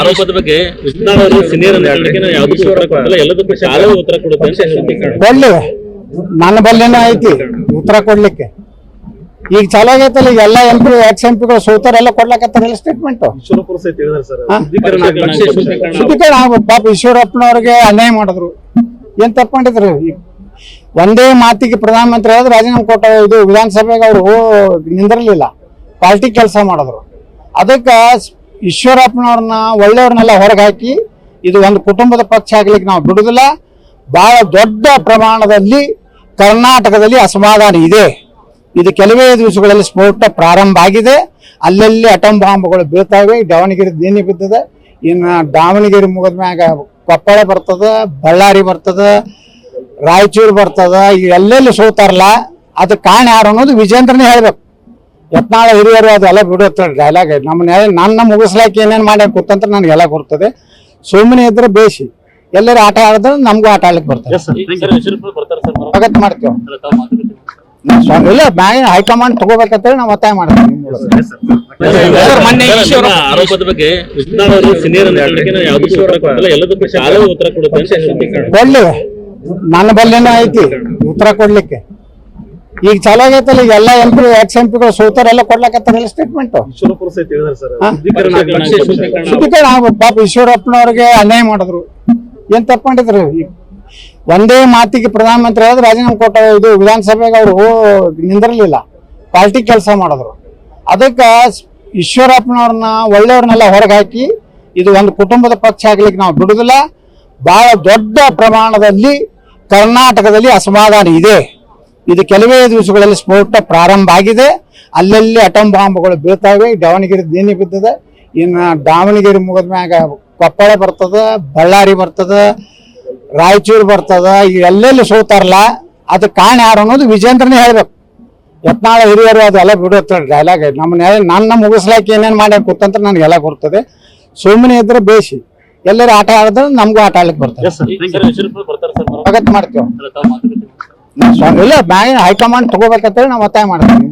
ಆರೋಪದ ಬಗ್ಗೆ. ಕೊಡ್ಲಿ. ನನ್ನ ಬಲ್ಲಿನ ಐತಿ ಉತ್ತರ ಕೊಡ್ಲಿಕ್ಕೆ. ಈಗ ಚಾಲು ಆಗೈತಲ್ಲ ಈಗ ಎಲ್ಲ ಎಂ ಪಿ ಎಕ್ಸ್ ಎಂ ಪಿಗಳು ಸೋತಾರೆಲ್ಲ ಕೊಡ್ಲಕತ್ತಾರಲ್ಲ ಸ್ಟೇಟ್ಮೆಂಟ್? ಶುದ್ಧೀಕರಣ ಪಾಪ ಈಶ್ವರಪ್ಪನವ್ರಿಗೆ ಅನ್ಯಾಯ ಮಾಡಿದ್ರು. ಏನ್ ತಪ್ಪು ಮಾಡಿದ್ರು? ಒಂದೇ ಮಾತಿಗೆ ಪ್ರಧಾನಮಂತ್ರಿ ಹೇಳಿದ್ರೆ ರಾಜೀನಾಮೆ ಕೊಟ್ಟ ಇದು ವಿಧಾನಸಭೆಗೆ ಅವರು ನಿಂದಿರಲಿಲ್ಲ. ಪಾರ್ಟಿ ಕೆಲಸ ಮಾಡಿದ್ರು. ಅದಕ್ಕೆ ಈಶ್ವರಪ್ಪನವ್ರನ್ನ ಒಳ್ಳೆಯವ್ರನ್ನೆಲ್ಲ ಹೊರಗೆ ಹಾಕಿ ಇದು ಒಂದು ಕುಟುಂಬದ ಪಕ್ಷ ಆಗ್ಲಿಕ್ಕೆ ನಾವು ಬಿಡುದಿಲ್ಲ. ಬಹಳ ದೊಡ್ಡ ಪ್ರಮಾಣದಲ್ಲಿ ಕರ್ನಾಟಕದಲ್ಲಿ ಅಸಮಾಧಾನ ಇದೆ. ಇದು ಕೆಲವೇ ದಿವಸಗಳಲ್ಲಿ ಸ್ಫೋಟ ಪ್ರಾರಂಭ ಆಗಿದೆ. ಅಲ್ಲಲ್ಲಿ ಅಟಮ್ ಬಾಂಬ್ಗಳು ಬೀಳ್ತಾವೆ. ದಾವಣಗೆರೆ ದೇನಿ ಬಿದ್ದದೆ. ಇನ್ನು ದಾವಣಗೆರೆ ಮುಗಿದ ಮ್ಯಾಗ ಕೊಪ್ಪಳ ಬರ್ತದ, ಬಳ್ಳಾರಿ ಬರ್ತದ, ರಾಯಚೂರು ಬರ್ತದ. ಎಲ್ಲೆಲ್ಲಿ ಸೋತಾರಲ್ಲ, ಅದು ಕಾರಣ ಯಾರು ಅನ್ನೋದು ವಿಜೇಂದ್ರನೇ ಹೇಳ್ಬೇಕು. ಯತ್ನಾಳ ಹಿರಿಯರು ಅದೆಲ್ಲ ಬಿಡುತ್ತೆ ಡೈಲಾಗ್ ನಮ್ಮ ನನ್ನ ಏನೇನ್ ಏನೇನು ಮಾಡಿ ಕೂತಂತ ನನಗೆಲ್ಲ ಬರ್ತದೆ ಸುಮ್ಮನೆ ಇದ್ರೆ ಬೇಸಿ ಎಲ್ಲರೂ ಆಟ ಆಡಿದ್ರೆ ನಮಗೂ ಆಟ ಆಡ್ಲಿಕ್ಕೆ ಬರ್ತದೆ. ಸರ್, ಈಶ್ವರಪುರ ಬರ್ತಾರೆ ಸರ್ ಬರೋ- ಸ್ವಾಗತ ಮಾಡ್ತೇವೆ. ಇಲ್ಲ ಮ್ಯಾಗಿನ ಹೈಕಮಾಂಡ್ ತಗೋಬೇಕಂತೇಳಿ ನಾವು ಒತ್ತಾಯ ಮಾಡ್ತೀವಿ. ಕೊಡ್ಲಿ. ನನ್ನ ಬಲ್ಲೇನೂ ಐತಿ. ಉತ್ತರ ಕೊಡ್ಲಿಕ್ಕೆ. ಈಗ ಚಲೋ ಆಗೈತಲ್ಲ ಈಗ ಎಲ್ಲ ಎಂ ಪಿ ಎಕ್ಸ್ ಎಂ ಪಿಗಳು ಸೋತಾರೆಲ್ಲ ಕೊಡ್ಲಾಕತ್ತಾರಲ್ಲ ಸ್ಟೇಟ್ಮೆಂಟ್? ಶುದ್ಧೀಕರಣ ಆಗ್ಬೇಕು ಪಾಪ ಈಶ್ವರಪ್ಪನವ್ರಿಗೆ ಅನ್ಯಾಯ ಮಾಡಿದ್ರು. ಏನ್ ತಪ್ಪಂಡಿದ್ರು? ಒಂದೇ ಮಾತಿಗೆ ಪ್ರಧಾನಮಂತ್ರಿ ಹೇಳಿದ್ರೆ ರಾಜೀನಾಮೆ ಕೊಟ್ಟ ಇದು ವಿಧಾನಸಭೆಗೆ ಅವರು ನಿಂದಿರಲಿಲ್ಲ. ಪಾರ್ಟಿ ಕೆಲಸ ಮಾಡಿದ್ರು. ಅದಕ್ಕೆ ಈಶ್ವರಪ್ಪನವ್ರನ್ನ ಒಳ್ಳೆಯವ್ರನ್ನೆಲ್ಲ ಹೊರಗೆ ಹಾಕಿ ಇದು ಒಂದು ಕುಟುಂಬದ ಪಕ್ಷ ಆಗ್ಲಿಕ್ಕೆ ನಾವು ಬಿಡುದಿಲ್ಲ. ಬಹಳ ದೊಡ್ಡ ಪ್ರಮಾಣದಲ್ಲಿ ಕರ್ನಾಟಕದಲ್ಲಿ ಅಸಮಾಧಾನ ಇದೆ. ಇದು ಕೆಲವೇ ದಿವಸಗಳಲ್ಲಿ ಸ್ಫೋಟ ಪ್ರಾರಂಭ ಆಗಿದೆ. ಅಲ್ಲಲ್ಲಿ ಅಟಮ್ ಬಾಂಬ್ಗಳು ಬೀಳ್ತಾವೆ. ದಾವಣಗೆರೆ ದೇನಿ ಬಿದ್ದದೆ. ಇನ್ನು ದಾವಣಗೆರೆ ಮುಗಿದ ಮ್ಯಾಗ ಕೊಪ್ಪಳ ಬರ್ತದ ಬಳ್ಳಾರಿ ಬರ್ತದ ರಾಯಚೂರು ಬರ್ತದ. ಎಲ್ಲೆಲ್ಲಿ ಸೋತಾರಲ್ಲ ಅದು ಕಾರಣ ಯಾರು ಅನ್ನೋದು ವಿಜೇಂದ್ರನೇ ಹೇಳ್ಬೇಕು. ಯತ್ನಾಳ ಹಿರಿಯರು ಅದೆಲ್ಲ ಬಿಡುತ್ತೆ. ಡೈಲಾಗ್ ನಮ್ಮ ನನ್ನ ಮುಗಿಸ್ಲಾಕ ಏನೇನು ಮಾಡಿ ನನಗೆ ಎಲ್ಲ ಬರ್ತದೆ ಸುಮ್ಮನೆ ಇದ್ರೆ ಬೇಸಿ ಎಲ್ಲರೂ ಆಟ ಆಡಿದ್ರೆ ನಮಗೂ ಆಟ ಆಡ್ಲಿಕ್ಕೆ ಬರ್ತದೆ. ಸರ್, ಈಶ್ವರಪುರ ಬರ್ತಾರೆ ಸರ್ ಬರೋ- ಸ್ವಾಗತ ಮಾಡ್ತೇವೆ. ಇಲ್ಲ ಬ್ಯಾಂಕ್ ಹೈಕಮಾಂಡ್ ತಗೋಬೇಕಂತೇಳಿ ನಾವು ಒತ್ತಾಯ ಮಾಡ್ತೀವಿ.